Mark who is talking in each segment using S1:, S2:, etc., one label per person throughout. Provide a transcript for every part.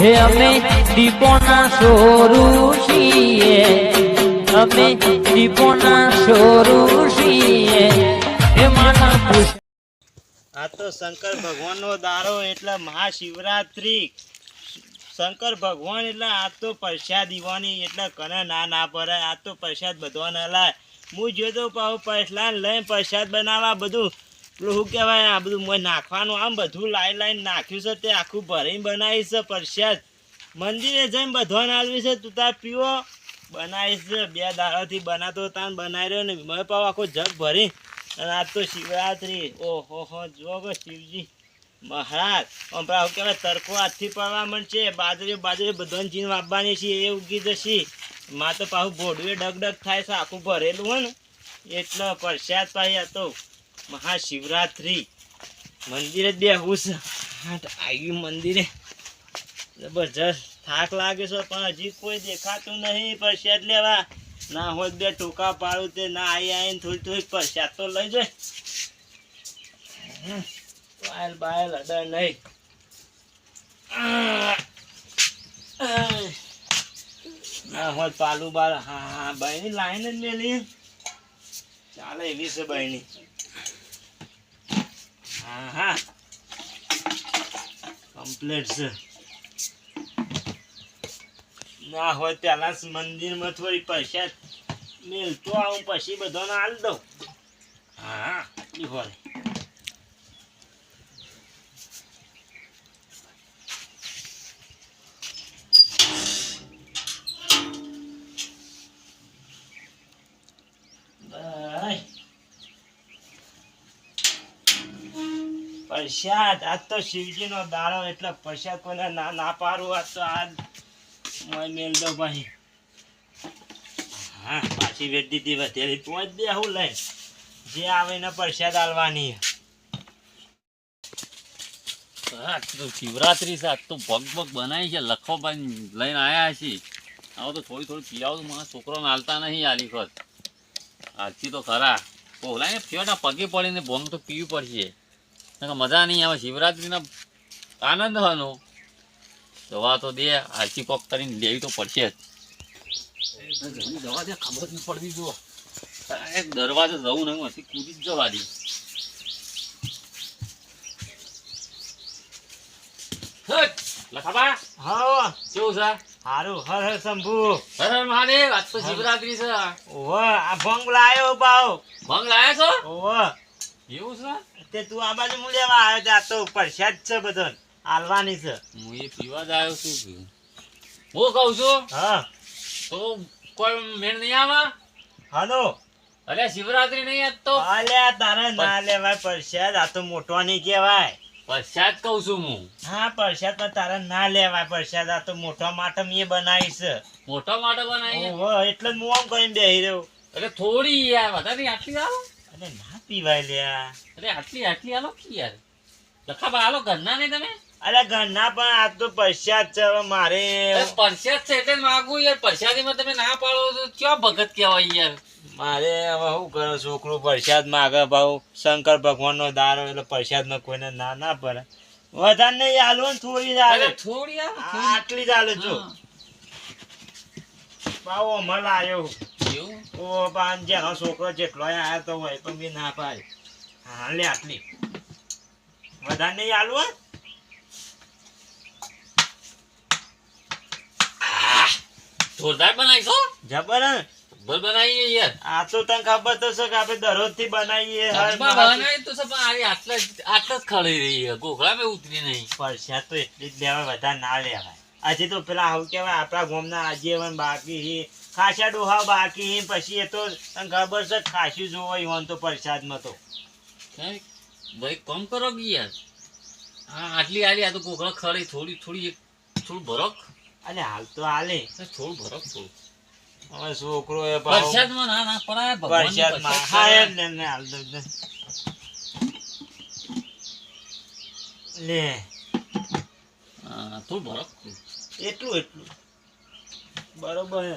S1: હે અમે દીપોના સોરું છીએ. અમે દીપોના સોરું છીએ. હે માના
S2: આ તો શંકર ભગવાનનો દારો એટલે મહાશિવરાત્રી. શંકર ભગવાન એટલે આ તો પ્રસાદ દીવાની એટલે કને ના ના પડે આ તો પ્રસાદ બધવાના લાય હું જોતો પાહુ પૈસલા લઈને પ્રસાદ બનાવવા બધું પેલું શું કહેવાય, આ બધું મેં નાખવાનું, આમ બધું લાઈન લાઈન નાખ્યું છે, તે આખું ભરીને બનાવી છે પ્રસાદ મંદિરે જઈને બધવાને આલવી છે, તું તાર પીવો. બનાવીશ બે દાડાથી બનાતો તાન બનાવી રહ્યો ને મેં પાવ આખો જગ ભરી અને આજ તો શિવરાત્રી. ઓહો હો જો શિવજી. મહારાજ હમણાં શું કહેવાય, તડકો હાથથી પડવા મળશે બાજરી બાજરી બધાને જીન વાપવાની છે, એ ઉગી જશે. માં તો પાછું ભોડવે ડગ ડગ થાય છે, આખું ભરેલું હોય ને. એટલે પ્રસાદ પાછી આ તો મહાશિવરાત્રી. મંદિરે જ બેહવું છે. હાટ આવ્યું મંદિરે. જબરજસ્ત થાક લાગે છે, પણ હજી કોઈ દેખાતું નહીં, પ્રસાદ લેવા. ના હોય બે ટોકા પાડું તે, ના આવી આવીને થોડી થોડી પ્રસાદ તો લઈ જાય. વાયલ બાયલ અડર નહીં. ના હોય પાલું બાલ હા હા, બહેની લાઈન જ મેલી. ચાલે એવી છે બહેની. હા હા કમ્પ્લીટ છે. ના હોય પેલા મંદિરમાં થોડી પૈસા મેલતો આવું પછી બધાને હાલ દઉં. હા હા, આટલી હોય. પ્રસાદ. આજ તો શિવજીનો દાડો એટલે પ્રસાદ કોને ના ના આજ તો આજ મેલ દો ભાઈ. હા, પાછી વેચ દીધી વધેલી પહોંચ દે હું લઈ. જે આવે ને પ્રસાદ આલવાની.
S3: શિવરાત્રી છે, આજ તો ભગ ભગ બનાવી છે લખો લઈને આવ્યા છીએ આવું તો થોડી થોડી પીવાવું મારા છોકરોને હાલતા નહીં આલી વખત. આજથી તો ખરા. પોલાઈને ફિયોના પગે પડીને ભોંગ તો પીવી પડશે. મજા નહીં આવે શિવરાત્રીનો આનંદ હનો. દવા તો દે આજથી કોક કરીને લેવી તો પડશે જ. એ દવા દે ખબર જ પડવી જુઓ એક દરવાજે જવું નહીં હતી કૂદી જ જવા દે લખાબા
S2: હા.
S3: કેવું છે?
S2: હારું હર હર શંભુ.
S3: હર હર મહાદેવ આજ તો શિવરાત્રી છે.
S2: ઓહ આ ભંગ લાયો બાવ.
S3: ભંગ લાયો છો?
S2: ઓહ
S3: એવું છે?
S2: તે તું આ બાજુ હું લેવા આવ્યો છે આ તો પરસાદ છે બધો આલવાની છે.
S3: હું એ પીવા જ આવ્યો છું હું કહું છું
S2: હા.
S3: તો કોઈ મેળ નહીં આવા?
S2: હાલો.
S3: અરે શિવરાત્રી નહીં આજ તો?
S2: અલે તારે ના લેવાય પરસાદ આ તો મોટો નહીં કહેવાય.
S3: પરસાદ કહું છું હું.
S2: હા પરસાદ પણ તારે ના લેવાય પરસાદ આ તો મોટો માટે એ બનાવીશ
S3: મોટો માટો બનાવી
S2: એટલે હું આમ કરીને બેહી રહ્યો.
S3: અરે થોડી યાર વધારે આટલી આલો
S2: ના પીવાય લ્યા.
S3: અરે આટલી આટલી આલો કે યાર? લખાબા આલો ઘરના નહીં તમે?
S2: અરે ઘરના પણ આ તો પરસાદ છે હવે મારે
S3: પરસાદ છે એટલે માગું યાર. પ્રસાદીમાં તમે ના પાડો તો ક્યાં ભગત કહેવાય યાર?
S2: મારે હવે શું કરો છોકરું પ્રસાદ માગે ભાવ. શંકર ભગવાનનો દારો એટલે પ્રસાદમાં કોઈને ના ના પડે. વધારે નહીં આલો ને થોડી આલે.
S3: થોડી.
S2: આટલી જ આલે જો. ભાવ અમલ આવ્યો
S3: એવું
S2: ઓ પાન જેનો છોકરો જેટલો આવ્યો તો હોય તો બી ના પાડે. હા લે આટલી. વધારે નહીં આલુ
S3: જોરદાર બનાવી
S2: જબર હે?
S3: બનાવીએ યાર.
S2: આ તો તને ખબર તો છે કે આપણે દરરોજથી બનાવીએ.
S3: બનાવી તો સબ આરી આટલા આટલા જ ખળી રહી છે. ગોખલામાં ઉતરી નહીં.
S2: પરસ્યા તો એટલી જ લેવાય વધારે ના લેવાય. આજે તો પેલા આવું કહેવાય આપણા ગામના આજીવન બાકી ખાસા ડોહા બાકી પછી એ તો તને ખબર છે ખાસું જોવો ઈવન તો પ્રસાદમાં તો.
S3: ભાઈ કમ કરો કે યાર? હા આટલી આલી આ તો કોકડા ખરી થોડી થોડી થોડું ભરક?
S2: અને હાલ તો આલે
S3: થોડું ભરક થોડું.
S2: હવે છોકરો એ
S3: પ્રસાદમાં ના ના પડાય
S2: પ્રસાદમાં. હાલ દઉં લે.
S3: હા, થોડું ભરક.
S2: એટલું એટલું. બરોબર હે.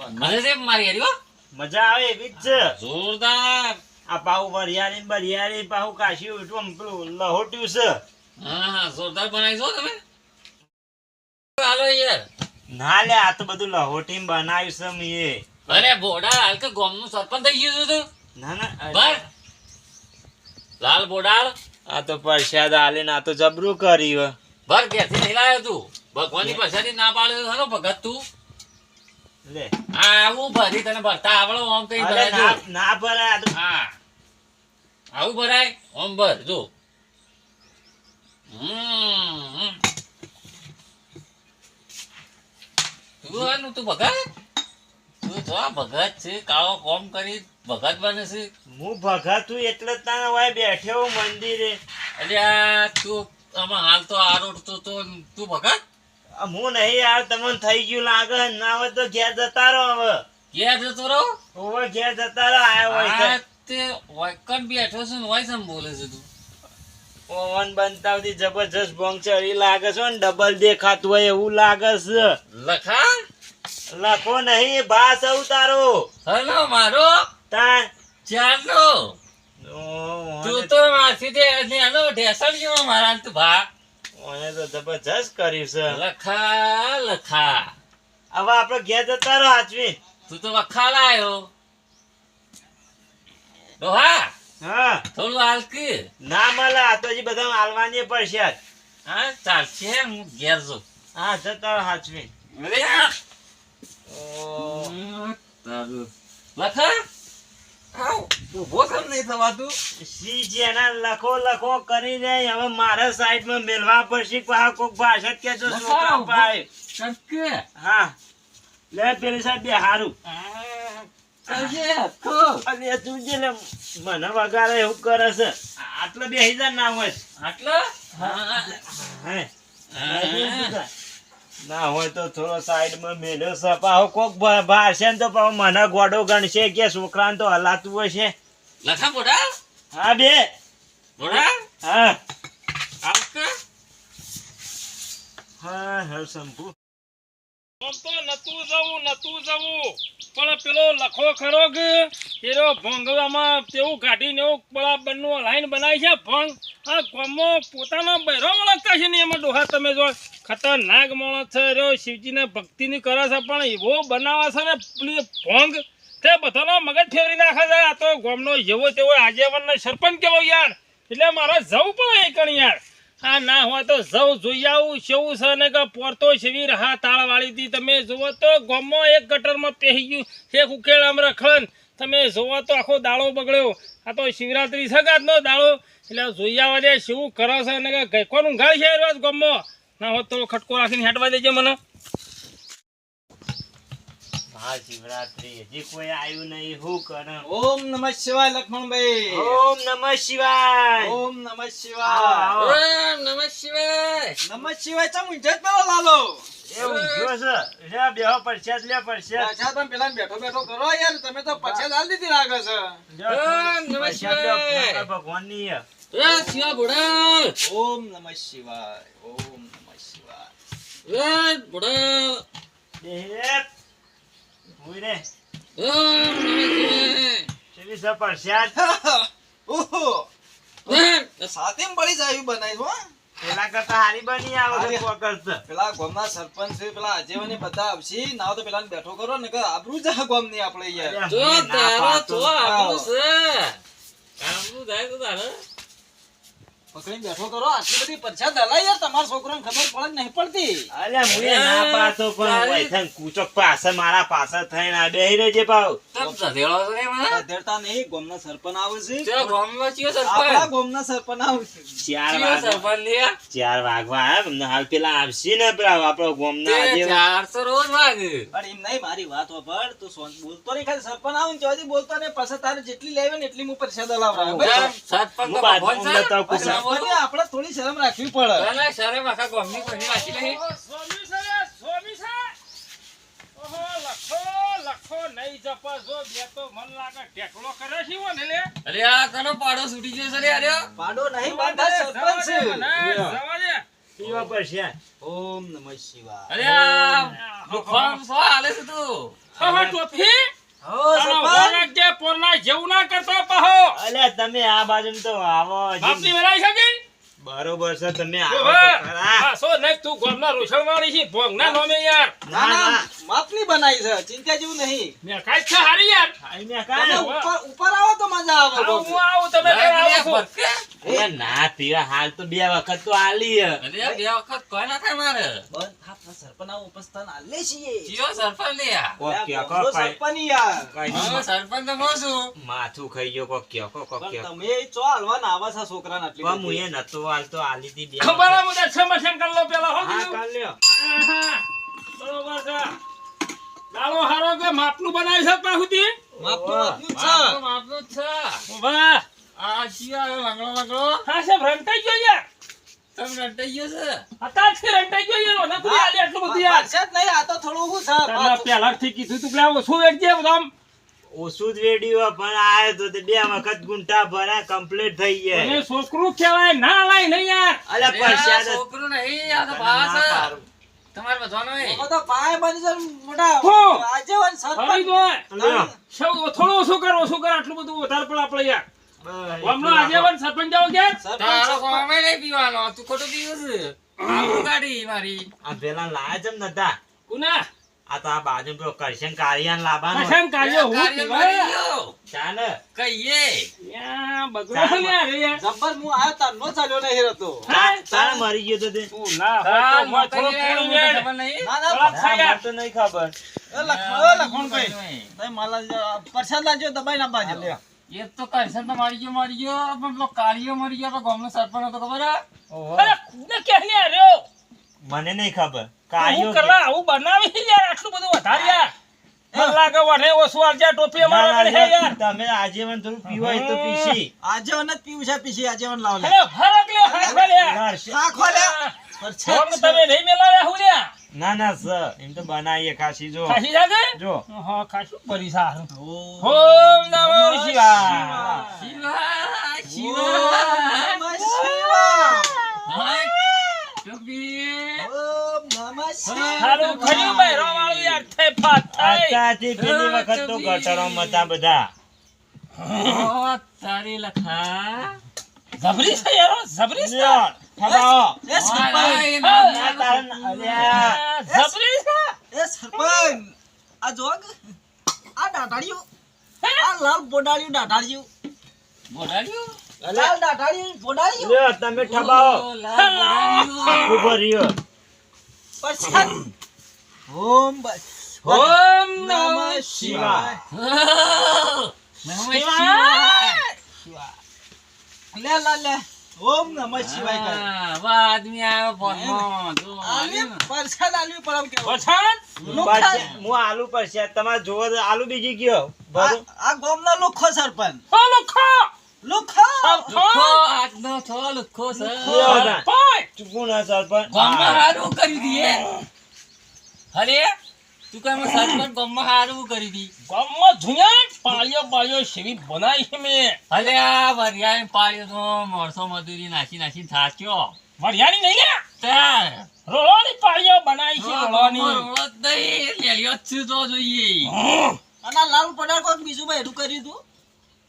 S3: મને છે મારી હારી
S2: મજા આવે એવી જ છે.
S3: જોરદાર.
S2: આ પાહુ વરિયાળી બરિયાળી પાહુ કાશી ઉઠવું પેલું લહોટ્યું છે.
S3: હા હા જોરદાર બનાવીશો તમે. હાલો યાર.
S2: ના લે આ તો બધું લહોટીમ બનાવ્યું છે મેં
S3: અરે બોડા હાલ કે ગામનું સરપંચ થઈ ગયું તું.
S2: ના ના
S3: લાલ બોડાળ.
S2: આ તો પ્રસાદ આલીને ના તો જબરું કર્યું.
S3: ભર ઘેરથી લાવ્યો તું. ભગવાનની પ્રસાદી ના પાડ્યો તો ખરો ભગત તું.
S2: લે.
S3: આવું ભરી તને ભરતા આવડો આમ કઈ ભરાય
S2: ના ભરાય
S3: હા. આવું ભરાય? આમ ભર જો. હમ. તું તું ભગત? તું જો ભગત છે કાળો કોમ કરી ભગત બને છે.
S2: હું ભગત છું એટલે તાને બેઠ્યો મંદિરે.
S3: અલ્યા તું આમાં હાલ તો આરોડતો તો તું ભગત?
S2: હું નહીં યાર તમને થઈ ગયું લાગે. ના હોય તો ઘેર જતા રહો હવે.
S3: ઘેર જતો રહો?
S2: હવે ઘેર જતા રહો આયા હોય તે
S3: વાયકણ બેઠો છું હોય સમ બોલે છે તું?
S2: પવન બનતાવથી જબરજસ્ત ભોંગ ચડી લાગે છે ને ડબલ દેખાતું હોય એવું લાગે છે.
S3: લખા?
S2: લખો નહીં ભાસ તારો
S3: હલો મારો.
S2: તા
S3: ચાલો. તું તો મારથી તે નેનો ઢેસણ જેવો મારા તું ભા?
S2: ઓને તો જબરજસ્ત કર્યું છે.
S3: લખા લખા.
S2: હવે આપડે ઘેર જતા રહો હાચવી
S3: તું તો વખા લાયો ડોહા
S2: હા.
S3: થોડું હાલકી
S2: ના મળે આ તો હજી બધા હાલવાની પડશે.
S3: હા ચાલશે હું ઘેર છું
S2: હા જતા રહો હાચવી.
S3: લખા. આવ. ઊભો કેમ નહીં થવાતું
S2: સી જેના લખો લખો કરીને હવે મારા સાઈડમાં મેલવા પડશે કોક ભાષા જ કેજો
S3: લખાવ.
S2: છોકરા
S3: કટકે
S2: હા. લે પેલી સાહેબ બે હારું. અને તું જે મને વગાડે એવું કરે છે. આટલો બે હજાર ના હોય.
S3: આટલો?
S2: હે. ના હોય તો થોડો સાઈડમાં મેળો મેલ્યો છે પાહો કોક બહાર છે ને તો પાહો મને ગોડો ગણશે કે છોકરાને તો હલાતું હશે.
S3: લખા બોડા
S2: હા બે.
S3: બોડા
S2: હા.
S3: આવકે
S2: હા હર શંભુ
S4: આમ તો નતું જવું નતું જવું. પણ પેલો લખો ખરો કે એરો ભોંગવામાં તેવું કાઢીને એવું બરાબરનું લાઈન બનાવી છે ભોંગ. આ ગામમાં પોતાનો બહેરો ઓળખતા છે ને એમાં ડોહા તમે જો, ખતરનાક માણસ છે. એરો શિવજીને ભક્તિની કરે છે, પણ એવો બનાવે છે ને પેલી ભોંગ. તે બધાનો મગજ ફેરવી નાખે છે. આ તો ગામનો જેવો તેવો આજેવનનો સરપંચ કેવો યાર. એટલે મારે જવું પડે એ કણ યાર. આ ના હોય તો જવું જોઈ આવું શેવું છે? ને કે પોરતો શેવી રહા તાળવાળી હતી તમે જુઓ તો ગામમાં એક ગટરમાં પહેરી ગયું. એક ઉકેલ આમ રખણ તમે જુઓ તો આખો દાળો બગડ્યો. આ તો શિવરાત્રી સગાતનો દાળો એટલે જોઈ આવવા દે શેવું કરો છે? ને ગઈકોનું ઘર છે રોજ ગામમાં ના હોત તો ખટકો રાખીને હેટવા દેજે મને.
S2: મહાશિવરાત્રી. હજી કોઈ આવ્યું નહીં હું કરે
S5: ઓમ નમઃ શિવાય લક્ષ્મણભાઈ.
S2: ઓમ નમ શિવાય.
S5: ઓમ નમ શિવાય.
S3: ઓમ નમઃ શિવાય.
S5: નમઃ શિવાય ચમ ઊંઝે પેલો લાલો.
S2: એ ઊંઘ્યો છે. લે બેહો પરસાદ લે પરસાદ
S5: પાછા તમે પેલા બેઠો બેઠો કરો યાર. તમે તો પછી હાલ દીધી લાગે છે
S3: ઓમ નમઃ શિવાય.
S2: શંકર ભગવાનની
S3: શિવા બોડા
S5: ઓમ નમઃ શિવાય ઓમ નમઃ શિવાય.
S3: એ
S2: હુઈ રે.
S3: ઓમ નમઃ શિવાય.
S2: કેવી છે પરસાદ?
S5: ઓહો.
S3: એ
S5: પડી જાય બનાવી હો.
S2: પેલા કરતા હારી બની આવે
S5: પેલા ગામના સરપંચ છે પેલા આજેવાની બધા આવશે. ના તો પેલા બેઠો કરો ને આબરૂ જા ગામની આપણે યાર.
S3: જો તારો તો આપણું છે. તો તારે.
S5: પકડીને બેઠો કરો આટલી બધી પરસાદ હલાય યાર તમારા છોકરાને ખબર પડે નહીં પડતી?
S2: અલ્યા, હું ના પાડતો પણ
S3: તારી-
S2: વૈથાન કૂચોક મારા પાછળ થઈને આ બેહી રહેજે પાવ.
S3: તમ સધેડો છે મને
S5: અધેરતા નહીં ગામના સરપંચ આવે છે.
S3: ચો ગામમાં ચિયો
S5: આપણા
S3: સરપંચ
S5: સરપંચ આવે છે.
S2: ચાર વાગવા
S3: સરપંચ લ્યા
S2: ચાર વાગવા આવ્યા તમને હાલ પેલા આવશે ને પેલા આપણો ગોમના આજે
S3: રોજ વાગે.
S5: પણ એમ નહીં મારી વાત હોભળ તું સોન બોલતો નહીં ખાલી સરપંચ આવું ને ત્યાંથી બોલતો નહીં પછી તારે જેટલી લેવે ને એટલી હું પરસાદ બરાબર?
S3: સરપંચ તો બોલું.
S5: આપણે થોડી શરમ રાખવી પડે.
S3: તને શરમ આખા ગામની કોઈની રાખી નહીં.
S4: સ્વામી છે સ્વામી છે. ઓહો લખો લખો નહીં જપા જો બે તો મન લાગે ટેકલો કરે છે ને લે
S3: અરે આ કનો પાડો છૂટી ગયો છે અરે.
S5: પાડો નહીં બાંધા સરપંચ છે.
S4: જવા દે.
S2: પીવા
S5: ઓમ નમઃ શિવાય.
S3: અરે આ છે તું?
S4: ટોપી?
S5: હો
S4: પોરના જેવું ના કરતો પહો
S2: અલે તમે આ બાજુ તો આવો.
S4: બાપની વેરાઈ છે કે
S2: બરોબર છે તમે.
S4: હા, સો નહીં, તું ગામના રોશનવાળી છે, ભોગના નોમે યાર.
S5: ના
S2: ના
S5: માફની
S2: ના
S5: બનાવી છે ચિંતા જેવું નહીં
S4: મે કાઈ છે હારી યાર.
S2: ખાઈને
S5: તમે
S2: ખાય.
S5: ઉપર ઉપર આવો તો મજા આવે
S4: હું આવું, તમે કઈ આવો છો?
S2: હવે ના પીવા હાલ તો બે વખત તો આલી હે.
S3: અરે બે વખત કોઈ ના થાય મારે
S5: આપણા સરપંચ આવું ઉપસ્થાન આલે છીએ
S3: જીઓ આ.
S2: કોક
S5: આ
S2: કયો,
S5: ગામનો
S2: કોક ખાય.
S5: સરપંચ યાર
S2: કઈ
S3: હવે તો મોસુ
S2: માથું ખાઈ ગયો કો કે
S5: કો
S2: કો
S5: તમે ચો હાલવાના આવા છો છોકરાને આટલી
S2: પણ
S5: બધી.
S2: મુએ નતો હાલતો આલી દી બે
S4: ખબર આ
S2: વખત.
S4: બધા સમસ્યા કરી લો પેલા, હો
S2: હા કર લ્યો.
S4: બરોબર છે. દાડો હારો કે માપનું બનાવી છે પાછુંથી?
S5: માપનું માપનું જ છે.
S3: માપનું માપનું જ છે
S4: વાહ.
S3: આ શિયા લંગડો લંગડો
S4: હા, સાહેબ, રંટાઈ ગયો યાર.
S3: તમે રંટાઈ ગયો છે
S4: અત્યારથી રંટાઈ ગયો યાર. ઓને આલે એટલું બધું યાર.
S5: છે નહીં, આ તો થોડું હું છે, પાછું.
S4: પહેલાથી કીધું તું પેલા શું વેચજે આમ.
S2: ઓછું જ રેડિયો પણ આયો તો તે બે વખત ગુંઠા ભરા કમ્પ્લીટ થઈ
S4: અને
S2: ગયા
S4: છોકરું કહેવાય ના લાય નહીં યાર.
S2: અલે પરસ્યા
S3: છોકરું નહીં આ તો
S2: ભાસ.
S3: તમારે બધાનો એ.
S5: તો પાય બની મોટા. આજે
S4: વન
S5: સરપંચ.
S2: લ્યો.
S4: સૌ- થોડું ઓછો કર ઓછો કર આટલું બધું વધારે પડે આપણે યાર.
S2: બસ, આજે
S4: વન સરપંચ જાવ
S5: કે
S3: તારો કોમે નહીં પીવાનો. તું ખોટું પીવું છે. ગાડી મારી.
S2: આ પેલા લાજમ નતા.
S4: કુના
S2: આ તો આ બાજુ પેલો કરશન કારિયાન લાવવાનો
S4: કરશન કારિયો હું?
S3: મારી
S2: ચાલે
S3: કહીએ
S4: યા, બગડો છે ને યાર, એ યાર.
S5: આયો તાર નો ચાલ્યો નહીં રહેતો.
S4: હા?
S2: તારે મરી ગયો તો તે
S4: તું ના તો મોય થોડો પૂરી વેડ.
S3: ખબર નહીં
S5: ના, ના,
S4: થોડા ખાયા.
S2: તો નહીં ખબર
S5: એ લખો એ લખમણભાઈ, તઈ માલા જો- પ્રસાદ લાવજો, દબાઈને આપવા જો.
S3: એ તો કરશન તો મારી ગયો મારી ગયો પણ પેલો કાળિયો મરી ગયો તો ગામનો સરપંચ હતો ખબર હે?
S4: અરે, કુને ને યાર, રહ્યો?
S2: મને નહીં ખબર
S4: હું
S2: કાયો
S4: કરવા આવું બનાવી છે યાર આટલું બધું વધારે યાર.
S2: તમે આજીવન થોડું પીવાય તો પીશી.
S5: આજીવન જ પીવું છે, પીછી આજીવન લાવ
S4: તમે નહીં મેલાવ્યા હું
S2: ના ના સર એમ તો બનાવીએ ખાસી જો.
S4: ખાસી જાગે
S2: જો.
S4: હા ખાસું પરી સારું.
S5: ઓમ
S4: ઓમ શિવાય
S3: શિવા,
S5: ઓમ
S3: શિવા.
S5: નમઃ શિવાય.
S3: હા, ટોપી.
S5: ઓમ
S4: સારું ખર્યું ભાઈ રોવાળું યાર થઈ ફાટ થઈ
S2: આતાથી પેલી વખત તો ગટરો મતા બધા
S3: ઓ, તારી લખા.
S4: જબરી છે યાર જબરી છે
S2: ખબાવો.
S5: એ સરપંચ,
S4: જબરી છે
S5: એ સરપંચ. આ જોગ, આ દાઢાળિયું, આ લાલ બોડાળિયું દાઢાળિયું.
S3: બોલાડ્યું?
S5: લાલ બોડાળિયું.
S2: લ્યો, તમે ઠબાવો
S3: લાલ બોલાડ્યું.
S2: ઊભો રહ્યો
S5: પ્રસાદ. ઓમ બસ.
S4: ઓમ
S5: નમઃ શિવાય.
S3: નમઃ શિવાય.
S5: લે લે લે ઓમ નમઃ શિવાય કર
S3: હા, વાહ, આદમી આવ્યો ફોનમાં. જો,
S5: આલી
S3: આવ્યું
S5: આલી પરમ
S4: કે
S5: લુખ્ખા.
S2: હું આલુ પર તમાર જોવો આલુ બીજી ગયો
S5: આ ગોમ ગામનો લુખ્ખો સરપંચ
S4: ઓ લુખો
S5: લુખ્ખો
S3: લુખ્ખો, આજનો છો લુખ્ખો છે.
S2: લ્યો, ના.
S4: ભાઈ
S2: ચૂકવું ના સરપંચ
S3: ગામમાં હારું કરી દીએ. અરે, તું કઈ સરપંચ ગામમાં હારું કરી દી.
S4: ગામમાં ધુયા પાળીઓ બાળીઓ સેવી બનાવી છે મેં
S3: અરે, આ વરિયાળી પાડ્યો તો મોરસો મજૂરી નાખી નાખી થાક્યો.
S4: વરિયાળી નહીં લ્યા
S3: તાર.
S4: રોળોની પાળીઓ બનાવી છે રોળોની
S3: રોળો નહીં, લેલિયો છું તો જોઈએ.
S5: અને લાલ પડાર કોક બીજું બૈરું કર્યું તું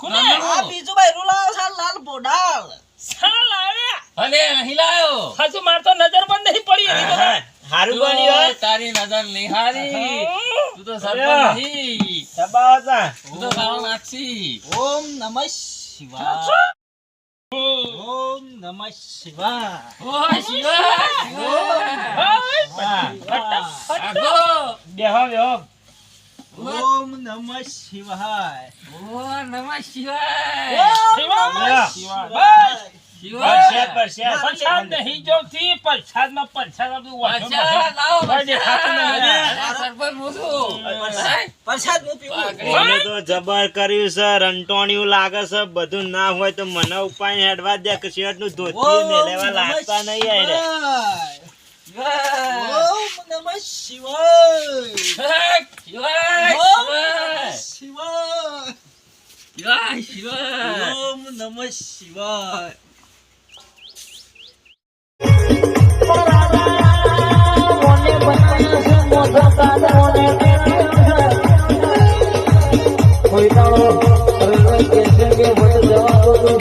S4: કોને?
S5: આ બીજું લાવ્યો છે આ લાલ પોડાળ
S4: સાલ આવ્યા
S3: અરે, નહીં લાયો.
S4: હજુ માર તો નજર બંધ નહીં પડી એની તો
S2: હારું
S3: તું
S2: બન્યું
S3: તારી નજર નિહારી. તું તો સરપંચ નહીં.
S2: દબાવો તું.
S3: તો સારો નાખશી
S5: ઓમ નમઃ શિવાય. ઓમ નમઃ શિવાય.
S3: ઓ શિવા શિવા.
S2: હા. બેહો બેહો
S5: ઓમ નમ શિવાય.
S3: ઓ નમ શિવાય.
S2: ઓમ
S4: નમ
S3: શિવાય.
S4: પ્રસાદ નહીં પ્રસાદ વાંચો
S3: લાવો?
S5: પ્રસાદ. હું? પીવું?
S2: તો જબર કર્યું છે રંટોણિયું લાગે છે બધું ના હોય તો મને ઉપાય હેડવા દે કે શર્ટનું ધોતી મેલેવા લાગતા નહીં.
S5: ઓમ નમઃ શિવાય.
S3: શિવાય.
S5: નમઃ
S3: શિવાય ઓમ
S5: નમઃ શિવાય
S3: કોઈ કે
S5: છે કે જવા દો તો